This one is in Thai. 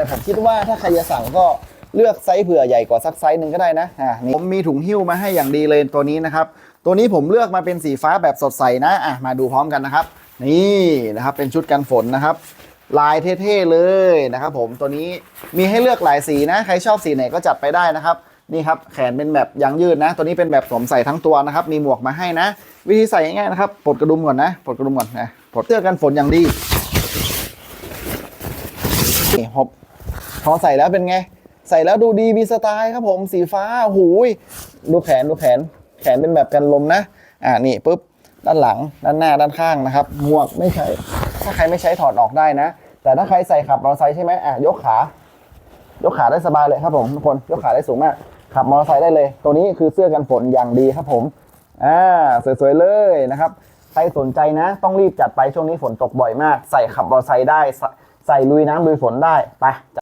แต่ผมคิดว่าถ้าใครจะสั่งก็เลือกไซส์เผื่อใหญ่กว่าสักไซส์หนึ่งก็ได้นะอ่านี่ผมมีถุงหิ้วมาให้อย่างดีเลยตัวนี้นะครับ ตัวนี้ผมเลือกมาเป็นสีฟ้าแบบสดใสนะอะมาดูพร้อมกันนะครับ นี่นะครับเป็นชุดกันฝนนะครับ ลายเท่ๆเลยนะครับผมตัวนี้มีให้เลือกหลายสีนะ ใครชอบสีไหนก็จัดไปได้นะครับนี่ครับแขนเป็นแบบยางยืดนะ ตัวนี้เป็นแบบสวมใส่ทั้งตัวนะครับ มีหมวกมาให้นะ วิธีใส่ง่ายๆนะครับปลดกระดุมก่อนนะปลดกระดุมก่อนนะปลดเสื้อกันฝนอย่างดีนี่พอ พอใส่แล้วเป็นไง ใส่แล้วดูดีมีสไตล์ครับผมสีฟ้าหูยดูแขนดูแขน แขนเป็นแบบกันลมนะ อ่านี่ปุ๊บด้านหลังด้านหน้าด้านข้างนะครับหมวกไม่ใช้ถ้าใครไม่ใช้ถอดออกได้นะ แต่ถ้าใครใส่ขับมอเตอร์ไซค์ใช่ไหมอะยกขายกขาได้สบายเลยครับผมทุกคนยกขาได้สูงมาก ขับมอเตอร์ไซค์ได้เลย ตัวนี้คือเสื้อกันฝนอย่างดีครับผมอ่าสวยๆเลยนะครับใครสนใจนะ ต้องรีบจัดไปช่วงนี้ฝนตกบ่อยมาก ใส่ขับมอเตอร์ไซค์ได้ ใส่ลุยน้ำลุยฝนได้ไป